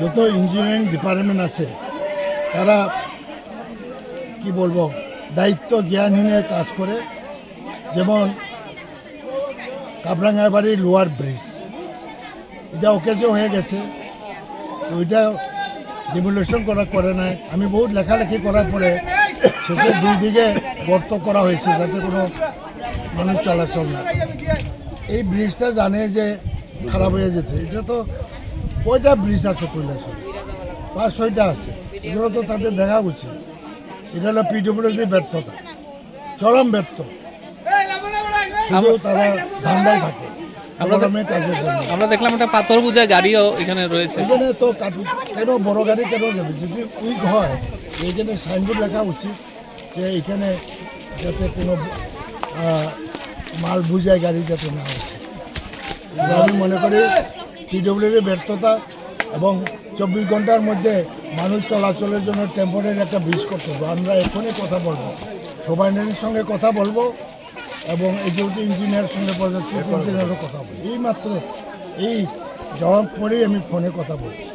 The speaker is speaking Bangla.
যত ইঞ্জিনিয়ারিং ডিপার্টমেন্ট আছে, তারা, কি বলব, দায়িত্ব, জ্ঞানহীনে কাজ করে। যেমন কাবরাঙ্গাবাড়ি লোয়ার ব্রিজ। এটা অকেজো হয়ে গেছে। তো ওইটা ডিমোলেশন করা করে নাই। আমি বহুত লেখালেখি করার পরে শেষে দুই দিকে গর্ত করা হয়েছে যাতে কোনো মানুষ চলাচল না এই ব্রিজটা জানে যে খারাপ হয়ে যেতে। এটা তো কয়টা ব্রিজ আছে কৈলাসরে পাঁচ ছয়টা আছে। এগুলো তো তাদের দেখা উচিত। এটা হলো পিডব্লিউডি ব্যর্থতা। চরম ব্যর্থ। শুধু তারা ধান্দায় থাকে। আমরা দেখলাম একটা পাথর বোঝা গাড়িও এখানে রয়েছে। এখানে তো কেন বড় গাড়ি কেন যাবে? যদি উইক হয় এইখানে সাইনবোর্ড লেখা উচিত যে এখানে যাতে কোনো মাল বুঝায় গাড়ি যাতে না আসে। আমি মনে করি পিডব্লিউডির ব্যর্থতা এবং চব্বিশ ঘণ্টার মধ্যে মানুষ চলাচলের জন্য টেম্পোরারি একটা ব্রিজ করতে হবে আমরা এখনই কথা বলব। সবাই সবাইনের সঙ্গে কথা বলব এবং এক্সিকিউটিভ ইঞ্জিনিয়ার সঙ্গে চিফ ইঞ্জিনিয়ারও কথা বলি এই মাত্র এই জবাব পরেই আমি ফোনে কথা বলছি।